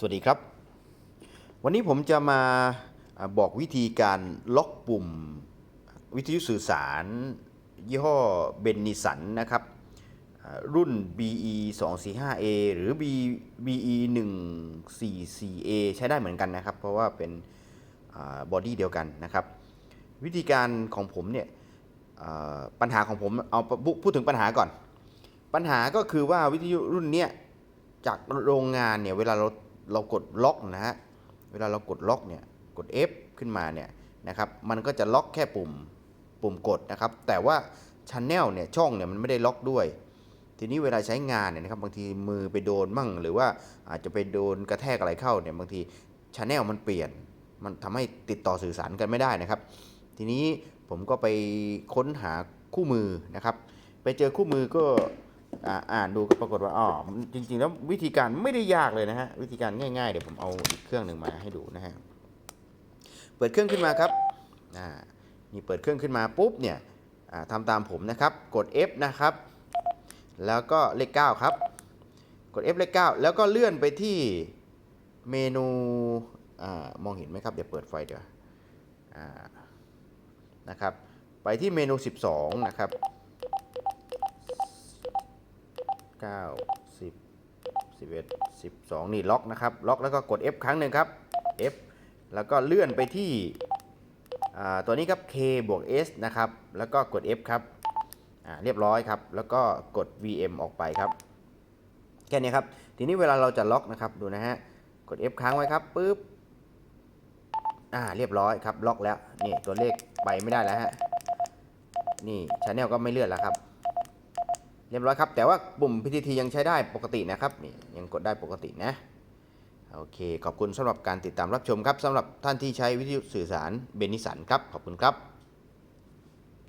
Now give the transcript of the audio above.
สวัสดีครับ วันนี้ผมจะมาบอกวิธีการล็อกปุ่มวิทยุสื่อสาร ยี่ห้อเบนนิสันนะครับ รุ่น BE 2 4 5 A หรือ B BE 1 4 4 A ใช้ได้เหมือนกันนะครับ เพราะว่าเป็นบอดี้เดียวกันนะครับ วิธีการของผมเนี่ยปัญหาของผมเอาพูดถึงปัญหาก่อน ปัญหาก็คือว่าวิทยุรุ่นเนี้ยจากโรงงานเนี่ยเวลาเรา เรากดล็อกนะฮะ เวลาเรากดล็อกเนี่ย กด F ขึ้นมาเนี่ยนะครับ มันก็จะล็อกแค่ปุ่มปุ่มกดนะครับ แต่ว่าชันแนลเนี่ยช่องเนี่ยมันไม่ได้ล็อกด้วย ทีนี้เวลาใช้งานเนี่ยนะครับบางทีมือไปโดนมั่ง หรือว่าอาจจะไปโดนกระแทกอะไรเข้าเนี่ยบางทีชันแนลมันเปลี่ยน มันทำให้ติดต่อสื่อสารกันไม่ได้นะครับ ทีนี้ผมก็ไปค้นหาคู่มือนะครับ ไปเจอคู่มือก็ อ่านดูก็ปรากฏว่าอ๋อจริง ๆ แล้ววิธีการไม่ได้ยากเลยนะฮะวิธีการง่ายๆเดี๋ยวผมเอาอีกเครื่องหนึ่งมาให้ดูนะฮะเปิดเครื่องขึ้นมาครับอ่านี่เปิดเครื่องขึ้นมาปุ๊บเนี่ยอ่าทำตามผมนะครับกด F นะครับ แล้วก็เลข9ครับ กด F เลข9แล้วก็เลื่อนไปที่เมนูอามองเห็นไหมครับเดี๋ยวเปิดไฟเดี๋ยวอ่านะครับ ไปที่เมนู 12 นะครับ 9 10 11 12 นี่ล็อกนะครับ ล็อกแล้วก็กด F ครั้งหนึ่งครับ F แล้วก็เลื่อนไปที่ตัวนี้ครับ K บวก S นะครับ แล้วก็กด F ครับเรียบร้อยครับ แล้วก็กด VM ออกไปครับ แค่นี้ครับ ทีนี้เวลาเราจะล็อกนะครับ ดูนะฮะ กด F ค้างไว้ครับปุ๊บ อ่า เรียบร้อยครับ ล็อกแล้ว นี่ตัวเลขไปไม่ได้แล้วฮะ นี่ชาแนลก็ไม่เลื่อนแล้วครับ เรียบร้อยครับ แต่ว่าปุ่ม PTT ยังใช้ได้ปกตินะครับนี่ยังกดได้ปกตินะ โอเค ขอบคุณสำหรับการติดตามรับชมครับสำหรับท่านที่ใช้วิทยุสื่อสารเบนิสันครับ ขอบคุณครับ